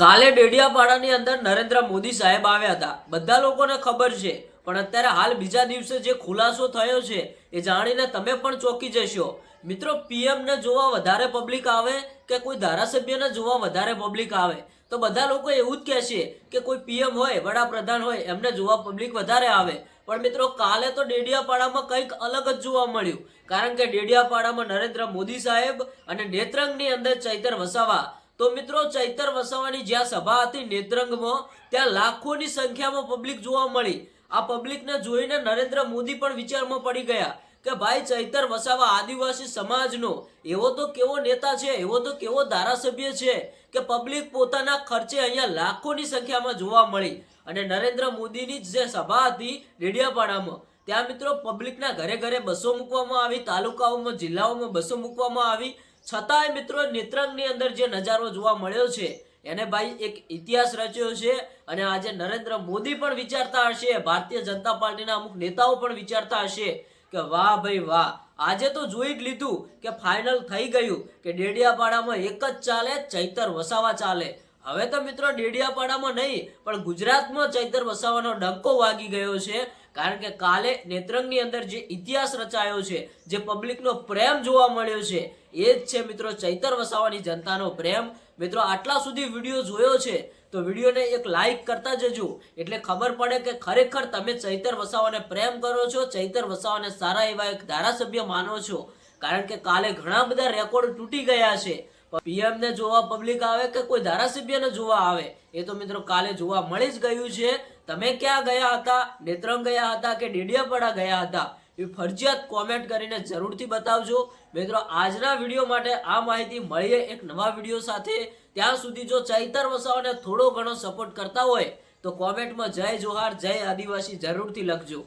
કાલે ડેડિયાપાડાની અંદર નરેન્દ્ર મોદી સાહેબ આવ્યા હતા. બધા લોકોને ખબર છે, પણ અત્યારે હાલ બીજા દિવસે જે ખુલાસો થયો છે, એ જાણીને તમે પણ ચોંકી જશો. મિત્રો પીએમને જોવા વધારે પબ્લિક આવે કે કોઈ ધારાસભ્યને જોવા વધારે પબ્લિક આવે? તો બધા લોકો એવું જ કહેશે કે કોઈ પીએમ હોય, વડાપ્રધાન હોય, એમને જોવા પબ્લિક વધારે આવે. પણ મિત્રો, કાલે તો ડેડિયાપાડામાં કંઈક અલગ જ જોવા મળ્યું. કારણ કે ડેડિયાપાડામાં નરેન્દ્ર મોદી સાહેબ અને નેત્રંગની અંદર ચૈતર વસાવા તો મિત્રો ચૈતર વસાવાની જ્યાં સભા હતી નેત્રંગમાં, ત્યાં લાખોની સંખ્યામાં પબ્લિક જોવા મળી. આ પબ્લિકને જોઈને નરેન્દ્ર મોદી પણ વિચારમાં પડી ગયા કે ભાઈ ચૈતર વસાવા આદિવાસી સમાજનો, એવો તો કેવો નેતા છે, એવો તો કેવો ધારાસભ્ય છે કે પબ્લિક પોતાના ખર્ચે અહીંયા લાખોની સંખ્યામાં જોવા મળી. અને નરેન્દ્ર મોદીની જે સભા હતી ડેડિયાપાડામાં, ત્યાં મિત્રો પબ્લિકના ઘરે ઘરે બસો મૂકવામાં આવી, તાલુકાઓમાં, જિલ્લાઓમાં બસો મૂકવામાં આવી છતાંય મિત્રો નેત્રંગની અંદર જે નજારો જોવા મળ્યો છે, એને ભાઈ એક ઇતિહાસ રચ્યો છે અને આજે નરેન્દ્ર મોદી પણ વિચારતા હશે, ભારતીય જનતા પાર્ટીના અમુક નેતાઓ પણ વિચારતા હશે કે વાહ ભાઈ વાહ, આજે તો જોઈ જ લીધું કે ફાઇનલ થઈ ગયું કે ડેડિયાપાડામાં એક જ ચાલે, ચૈતર વસાવા ચાલે. હવે તો મિત્રો ડેડિયાપાડામાં નહીં, પણ ગુજરાતમાં ચૈતર વસાવાનો ડંકો વાગી ગયો છે કારણ કે કાલે નેત્રંગની અંદર જે ઇતિહાસ રચાયો છે, જે પબ્લિકનો પ્રેમ જોવા મળ્યો છે, એ જ છે મિત્રો ચૈતર વસાવાની જનતાનો પ્રેમ. મિત્રો, આટલા સુધી વીડિયો જોયો છે, તો વિડીયોને એક લાઈક કરતા જજો. એટલે ખબર પડે કે ખરેખર તમે ચૈતર વસાવાને પ્રેમ કરો છો, ચૈતર વસાવાને સારા એવા એક ધારાસભ્ય માનો છો. કારણ કે કાલે ઘણા બધા રેકોર્ડ તૂટી ગયા છે. પીએમ ને જોવા પબ્લિક આવે કે કોઈ ધારાસભ્યને જોવા આવે? એ તો મિત્રો કાલે જોવા મળી જ ગયું છે. તમે ક્યાં ગયા હતા? નેત્રંગ ગયા હતા કે ડેડિયાપાડા ગયા હતા? એ ફરજિયાત કોમેન્ટ કરીને જરૂરથી બતાવજો. મિત્રો, આજના વીડિયો માટે આ માહિતી મળીએ એક નવા વીડિયો સાથે. ત્યાં સુધી જો ચૈતર વસાવાને થોડો ઘણો સપોર્ટ કરતા હોય, તો કોમેન્ટમાં જય જોહાર, જય આદિવાસી જરૂરથી લખજો.